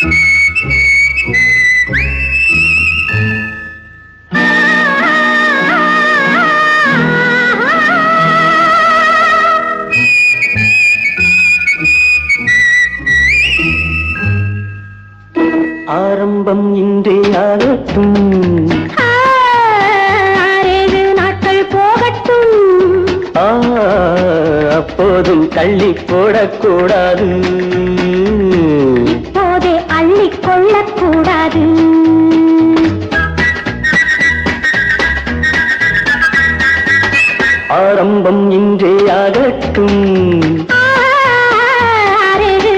ஆரம்பம் இன்றே ஆகட்டும். ஆறேழு நாட்கள் போகட்டும். அப்போதும் தள்ளி போடக்கூடாது. கொள்ளக்கூடாது ஆரம்பம் இன்றே ஆகட்டும்.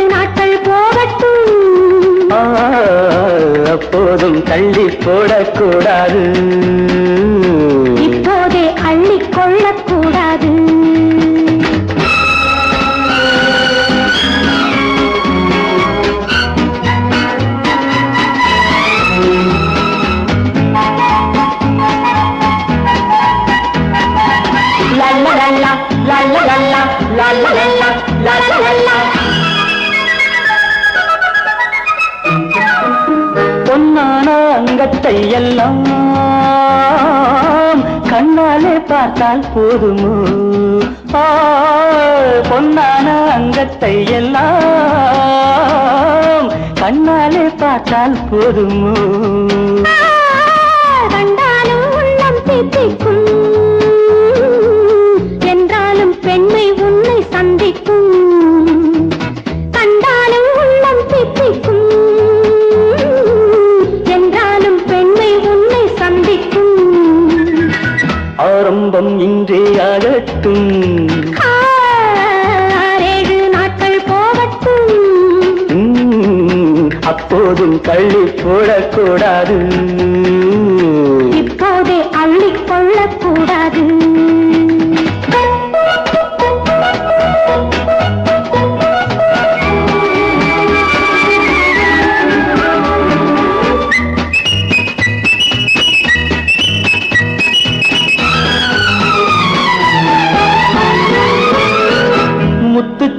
நாட்கள் போகட்டும். அப்போதும் தள்ளி போடக்கூடாது. எல்லாம் கண்ணாலே பார்த்தால் போதுமோ? பொன்னான அங்கத்தை எல்லாம் கண்ணாலே பார்த்தால் போதுமோ? கண்டாலும் உள்ளம் தித்திக்கும் ஆகட்டும் ஆறேழு நாட்கள் போகட்டும். அப்போதும் தள்ளி போடக்கூடாது. இப்போதே அள்ளிக் கொள்ளக்கூடாது.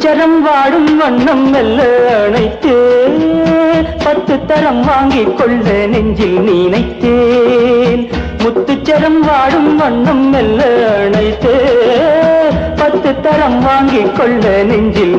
முத்துச்சரம் வாடும் வண்ணம் மெல்ல அணைத்து பத்து தரம் வாங்கிக் கொள்ள நெஞ்சில் நினைத்தேன். முத்துச்சரம் வாடும் வண்ணம் மெல்ல அணைத்து பத்து தரம் வாங்கிக் கொள்ள நெஞ்சில்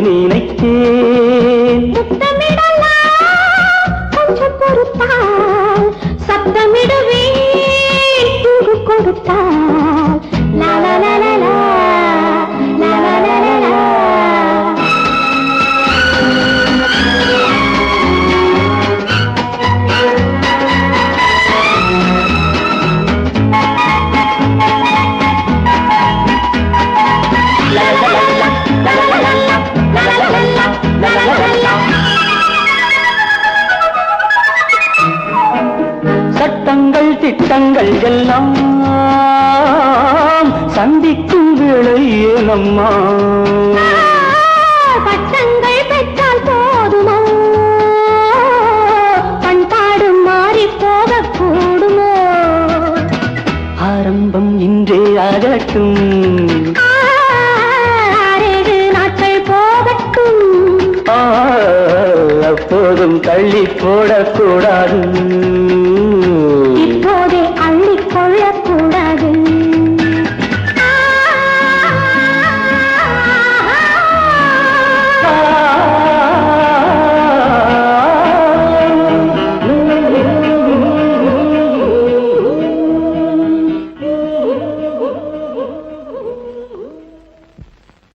திட்டங்கள் எல்லாம் சந்திக்கும் வேளை ஏனம்மா பட்டங்கள் பெற்றால் போதுமோ? பண்பாடு மாறி போகக்கூடுமோ ஆரம்பம் இன்றே ஆகட்டும். அப்போதும் தள்ளி போடக்கூடாது.